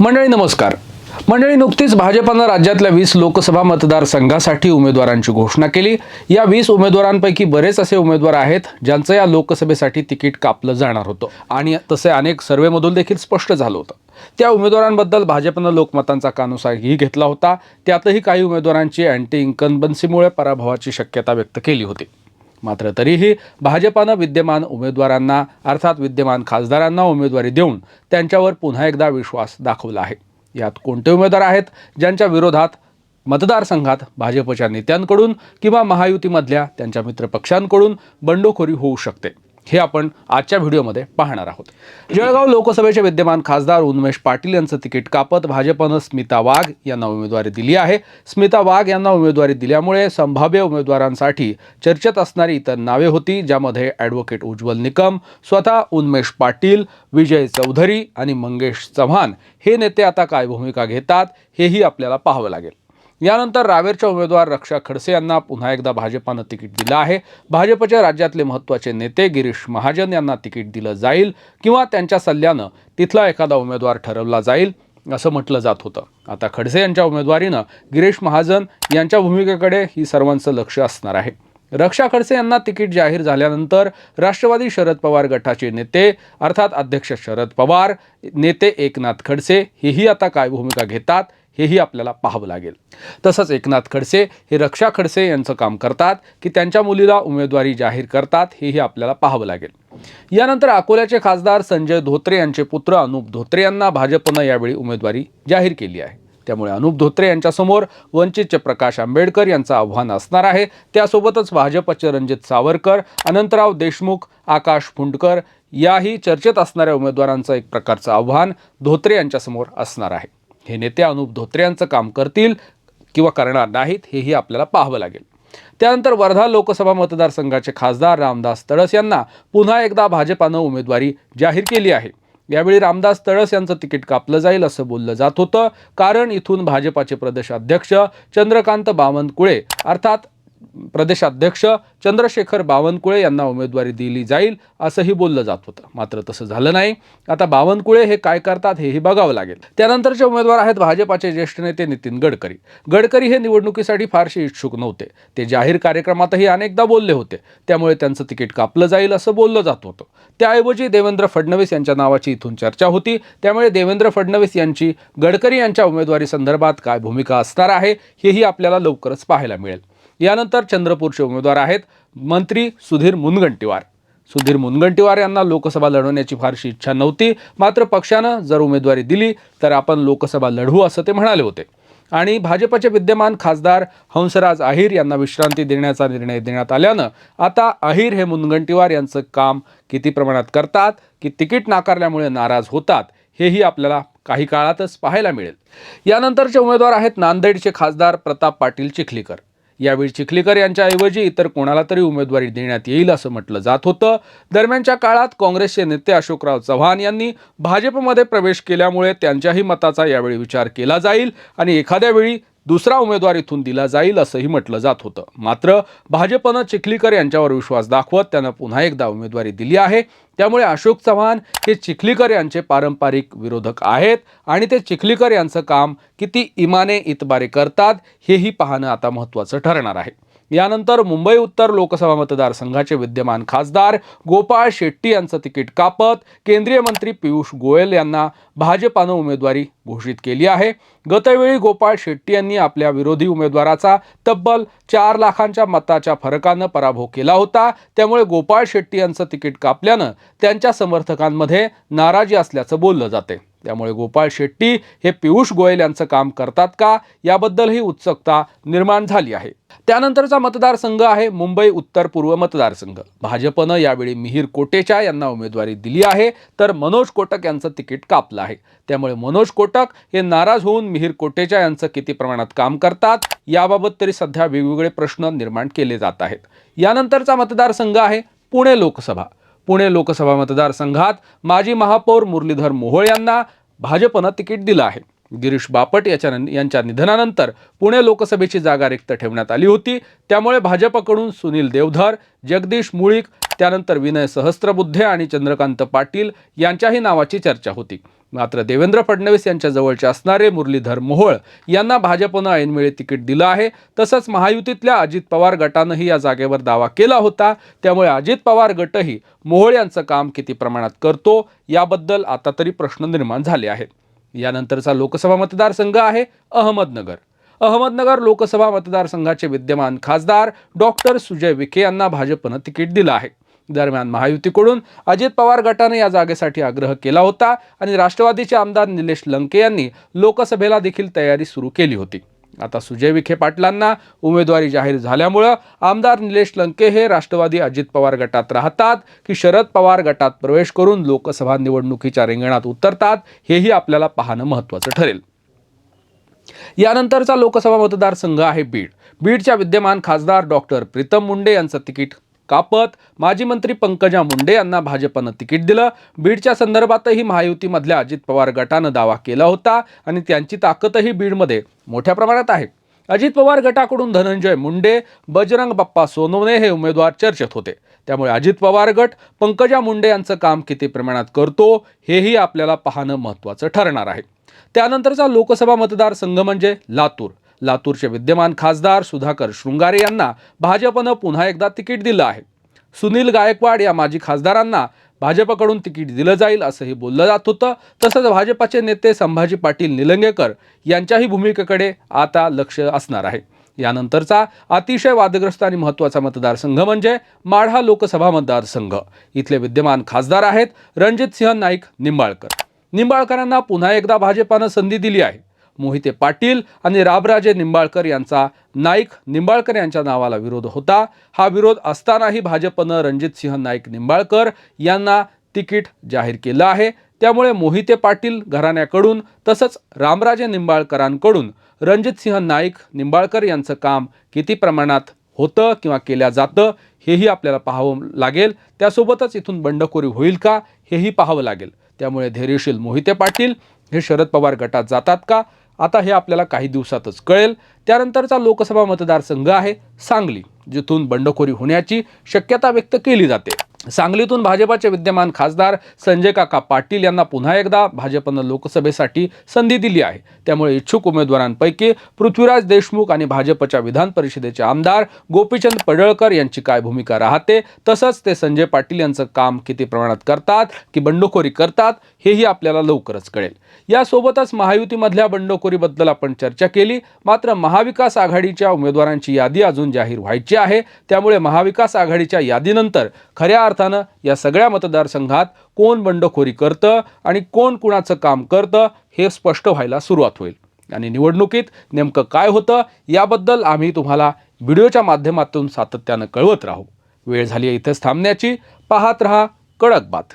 मंडळी नमस्कार. मंडळी नुकतीच भाजपानं राज्यातल्या वीस लोकसभा मतदारसंघासाठी उमेदवारांची घोषणा केली. या वीस उमेदवारांपैकी बरेच असे उमेदवार आहेत ज्यांचं या लोकसभेसाठी तिकीट कापलं जाणार होतं. आणि तसे अनेक सर्वेमधून देखील स्पष्ट झालं होतं. त्या उमेदवारांबद्दल भाजपनं लोकमतांचा कानुसारही घेतला होता. त्यातही काही उमेदवारांची अँटी इन्कन्बन्सीमुळे पराभवाची शक्यता व्यक्त केली होती. मात्र तरीही भाजपानं विद्यमान उमेदवारांना अर्थात विद्यमान खासदारांना उमेदवारी देऊन त्यांच्यावर पुन्हा एकदा विश्वास दाखवला आहे. यात कोणते उमेदवार आहेत ज्यांच्या विरोधात मतदारसंघात भाजपच्या नेत्यांकडून किंवा महायुतीमधल्या त्यांच्या मित्रपक्षांकडून बंडखोरी होऊ शकते? हे आपण आजच्या व्हिडिओमध्ये पाहणार आहोत. जळगाव लोकसभेचे विद्यमान खासदार उन्मेश पाटील यांचं तिकीट कापत भाजपनं स्मिता वाघ यांना उमेदवारी दिली आहे. स्मिता वाघ यांना उमेदवारी दिल्यामुळे संभाव्य उमेदवारांसाठी चर्चेत असणारी इतर नावे होती ज्यामध्ये ॲडव्होकेट उज्ज्वल निकम स्वतः उन्मेश पाटील विजय चौधरी आणि मंगेश चव्हाण. हे नेते आता काय भूमिका घेतात हेही आपल्याला पाहावं लागेल. यानंतर रावेरच्या उमेदवार रक्षा खडसे यांना पुन्हा एकदा भाजपानं तिकीट दिलं आहे. भाजपच्या राज्यातले महत्त्वाचे नेते गिरीश महाजन यांना तिकीट दिलं जाईल किंवा त्यांच्या सल्ल्यानं तिथला एखादा उमेदवार ठरवला जाईल असं म्हटलं जात होतं. आता खडसे यांच्या उमेदवारीनं गिरीश महाजन यांच्या भूमिकेकडे ही सर्वांचं लक्ष असणार आहे. रक्षा खडसे यांना तिकीट जाहीर झाल्यानंतर राष्ट्रवादी शरद पवार गटाचे नेते अर्थात अध्यक्ष शरद पवार नेते एकनाथ खडसे हेही आता काय भूमिका घेतात हेही आपल्याला पाहावं लागेल. तसंच एकनाथ खडसे हे रक्षा खडसे यांचं काम करतात की त्यांच्या मुलीला उमेदवारी जाहीर करतात हेही आपल्याला पाहावं लागेल. यानंतर अकोल्याचे खासदार संजय धोत्रे यांचे पुत्र अनुप धोत्रे यांना भाजपनं यावेळी उमेदवारी जाहीर केली आहे. त्यामुळे अनुप धोत्रे यांच्यासमोर वंचितचे प्रकाश आंबेडकर यांचं आव्हान असणार आहे. त्यासोबतच भाजपचे रणजित सावरकर अनंतराव देशमुख आकाश फुंडकर याही चर्चेत असणाऱ्या उमेदवारांचं एक प्रकारचं आव्हान धोत्रे यांच्यासमोर असणार आहे. हे नेते अनुप धोत्रे यांचं काम करतील किंवा करणार नाहीत हेही आपल्याला पाहावं लागेल. त्यानंतर वर्धा लोकसभा मतदारसंघाचे खासदार रामदास तळस यांना पुन्हा एकदा भाजपानं उमेदवारी जाहीर केली आहे. यावेळी रामदास तळस यांचं तिकीट कापलं जाईल असं बोललं जात होतं. कारण इथून भाजपाचे प्रदेशाध्यक्ष चंद्रकांत बावनकुळे अर्थात प्रदेशाध्यक्ष चंद्रशेखर बावनकुळे यांना उमेदवारी दिली जाईल असंही बोललं जात होतं. मात्र तसं झालं नाही. आता बावनकुळे हे काय करतात हेही बघावं लागेल. त्यानंतरचे उमेदवार आहेत भाजपाचे ज्येष्ठ नेते नितीन गडकरी. गडकरी हे निवडणुकीसाठी फारसे इच्छुक नव्हते. ते जाहीर कार्यक्रमातही अनेकदा बोलले होते. त्यामुळे त्यांचं तिकीट कापलं जाईल असं बोललं जात होतं. त्याऐवजी देवेंद्र फडणवीस यांच्या नावाची इथून चर्चा होती. त्यामुळे देवेंद्र फडणवीस यांची गडकरी यांच्या उमेदवारी संदर्भात काय भूमिका असणार आहे हेही आपल्याला लवकरच पाहायला मिळेल. यानंतर चंद्रपूरचे उमेदवार आहेत मंत्री सुधीर मुनगंटीवार. सुधीर मुनगंटीवार यांना लोकसभा लढवण्याची फारशी इच्छा नव्हती. मात्र पक्षानं जर उमेदवारी दिली तर आपण लोकसभा लढवू असं ते म्हणाले होते. आणि भाजपचे विद्यमान खासदार हंसराज अहिर यांना विश्रांती देण्याचा निर्णय देण्यात आल्यानं आता अहिर हे मुनगंटीवार यांचं काम किती प्रमाणात करतात की तिकीट नाकारल्यामुळे नाराज होतात हेही आपल्याला काही काळातच पाहायला मिळेल. यानंतरचे उमेदवार आहेत नांदेडचे खासदार प्रताप पाटील चिखलीकर. यावेळी चिखलीकर यांच्याऐवजी इतर कोणाला तरी उमेदवारी देण्यात येईल असं म्हटलं जात होतं. दरम्यानच्या काळात काँग्रेसचे नेते अशोकराव चव्हाण यांनी भाजपमध्ये प्रवेश केल्यामुळे त्यांच्याही मताचा यावेळी विचार केला जाईल आणि एखाद्या वेळी दुसरा उमेदवार इथून दिला जाईल असंही म्हटलं जात होतं. मात्र भाजपनं चिखलीकर यांच्यावर विश्वास दाखवत त्यांना पुन्हा एकदा उमेदवारी दिली आहे. त्यामुळे अशोक चव्हाण हे चिखलीकर यांचे पारंपरिक विरोधक आहेत आणि ते चिखलीकर यांचं काम किती इमाने इतबारे करतात हेही पाहणं आता महत्त्वाचं ठरणार आहे. यानंतर मुंबई उत्तर लोकसभा मतदारसंघाचे विद्यमान खासदार गोपाळ शेट्टी यांचं तिकीट कापत केंद्रीय मंत्री पियुष गोयल यांना भाजपानं उमेदवारी घोषित केली आहे. गतवेळी गोपाळ शेट्टी यांनी आपल्या विरोधी उमेदवाराचा तब्बल चार लाखांच्या मताच्या फरकानं पराभव केला होता. त्यामुळे गोपाळ शेट्टी यांचं तिकीट कापल्यानं त्यांच्या समर्थकांमध्ये नाराजी असल्याचं बोललं जाते. त्यामुळे गोपाळ शेट्टी हे पियुष गोयल यांचं काम करतात का? याबद्दलही उत्सुकता निर्माण झाली आहे. त्यानंतरचा मतदारसंघ आहे मुंबई उत्तर पूर्व मतदारसंघ. भाजपनं यावेळी मिहीर कोटेचा यांना उमेदवारी दिली आहे तर मनोज कोटक यांचं तिकीट कापलं आहे. त्यामुळे मनोज कोटक हे नाराज होऊन मिहीर कोटेचा यांचं किती प्रमाणात काम करतात याबाबत तरी सध्या वेगवेगळे प्रश्न निर्माण केले जात आहेत. यानंतरचा मतदारसंघ आहे पुणे लोकसभा. पुणे लोकसभा मतदारसंघात माजी महापौर मुरलीधर मोहोळ यांना भाजपनं तिकीट दिलं आहे. गिरीश बापट याच्या यांच्या निधनानंतर पुणे लोकसभेची जागा रिक्त ठेवण्यात आली होती. त्यामुळे भाजपकडून सुनील देवधर जगदीश मुळीक त्यानंतर विनय सहस्त्रबुद्धे आणि चंद्रकांत पाटील यांच्याही नावाची चर्चा होती. मात्र देवेंद्र फडणवीस यांच्या जवळचे असणारे मुरलीधर मोहोळ यांना भाजपनं ऐनवेळी तिकीट दिलं आहे. तसंच महायुतीतल्या अजित पवार गटानंही या जागेवर दावा केला होता. त्यामुळे अजित पवार गटही मोहोळ यांचं काम किती प्रमाणात करतो याबद्दल आता तरी प्रश्न निर्माण झाले आहेत. यानंतरचा लोकसभा मतदारसंघ आहे अहमदनगर. अहमदनगर लोकसभा मतदारसंघाचे विद्यमान खासदार डॉक्टर सुजय विखे यांना भाजपनं तिकीट दिलं आहे. दरम्यान महायुतीकडून अजित पवार गटाने या जागेसाठी आग्रह केला होता आणि राष्ट्रवादीचे आमदार निलेश लंके यांनी लोकसभेला देखील तयारी सुरू केली होती. आता सुजय विखे पाटलांना उमेदवारी जाहीर झाल्यामुळं आमदार निलेश लंके हे राष्ट्रवादी अजित पवार गटात राहतात की शरद पवार गटात प्रवेश करून लोकसभा निवडणुकीच्या रिंगणात उतरतात हेही आपल्याला पाहणं महत्त्वाचं ठरेल. यानंतरचा लोकसभा मतदारसंघ आहे बीड. बीडच्या विद्यमान खासदार डॉक्टर प्रीतम मुंडे यांचं तिकीट कापत. माजी मंत्री पंकजा मुंडे यांना भाजपनं तिकीट दिलं. बीडच्या संदर्भातही महायुतीमधल्या अजित पवार गटानं दावा केला होता आणि त्यांची ताकदही बीडमध्ये मोठ्या प्रमाणात आहे. अजित पवार गटाकडून धनंजय मुंडे बजरंग बाप्पा सोनवणे हे उमेदवार चर्चेत होते. त्यामुळे अजित पवार गट पंकजा मुंडे यांचं काम किती प्रमाणात करतो हेही आपल्याला पाहणं महत्त्वाचं ठरणार आहे. त्यानंतरचा लोकसभा मतदारसंघ म्हणजे लातूर. लातूरचे विद्यमान खासदार सुधाकर शृंगारे यांना भाजपनं पुन्हा एकदा तिकीट दिलं आहे. सुनील गायकवाड या माजी खासदारांना भाजपकडून तिकीट दिलं जाईल असंही बोललं जात होतं. तसंच भाजपाचे नेते संभाजी पाटील निलंगेकर यांच्याही भूमिकेकडे आता लक्ष असणार आहे. यानंतरचा अतिशय वादग्रस्त आणि महत्त्वाचा मतदारसंघ म्हणजे माढा लोकसभा मतदारसंघ. इथले विद्यमान खासदार आहेत रणजित सिंह नाईक निंबाळकर. निंबाळकरांना पुन्हा एकदा भाजपानं संधी दिली आहे. मोहिते पाटील आणि राबराजे निंबाळकर यांचा नाईक निंबाळकर यांच्या नावाला विरोध होता. हा विरोध असतानाही भाजपनं रणजितसिंह नाईक निंबाळकर यांना तिकीट जाहीर केलं आहे. त्यामुळे मोहिते पाटील घराण्याकडून तसंच रामराजे निंबाळकरांकडून रणजितसिंह नाईक निंबाळकर यांचं काम किती प्रमाणात होतं किंवा केल्या जातं हेही आपल्याला पाहावं लागेल. त्यासोबतच इथून बंडखोरी होईल का हेही पाहावं लागेल. त्यामुळे धैर्यशील मोहिते पाटील हे शरद पवार गटात जातात का? आता हे आपल्याला काही दिवसातच कळेल. त्यानंतरचा लोकसभा मतदारसंघ आहे सांगली जिथून बंडखोरी होण्याची शक्यता व्यक्त केली जाते. सांगलीतून भाजपाचे विद्यमान खासदार संजय काका पाटील यांना पुन्हा एकदा भाजपनं लोकसभेसाठी संधी दिली आहे. त्यामुळे इच्छुक उमेदवारांपैकी पृथ्वीराज देशमुख आणि भाजपच्या विधान परिषदेचे आमदार गोपीचंद पडळकर यांची काय भूमिका राहते तसंच ते संजय पाटील यांचं काम किती प्रमाणात करतात की बंडखोरी करतात हेही आपल्याला लवकरच कळेल. यासोबतच महायुतीमधल्या बंडखोरीबद्दल आपण चर्चा केली मात्र महाविकास आघाडीच्या उमेदवारांची यादी अजून जाहीर व्हायची आहे. त्यामुळे महाविकास आघाडीच्या यादीनंतर खऱ्या अर्थानं या सगळ्या मतदारसंघात कोण बंडखोरी करतं आणि कोण कुणाचं काम करतं हे स्पष्ट व्हायला सुरुवात होईल. आणि निवडणुकीत नेमकं काय होतं याबद्दल आम्ही तुम्हाला व्हिडिओच्या माध्यमातून सातत्यानं कळवत राहू. वेळ झाली आहे इथेच थांबण्याची. पाहत रहा कडक बात.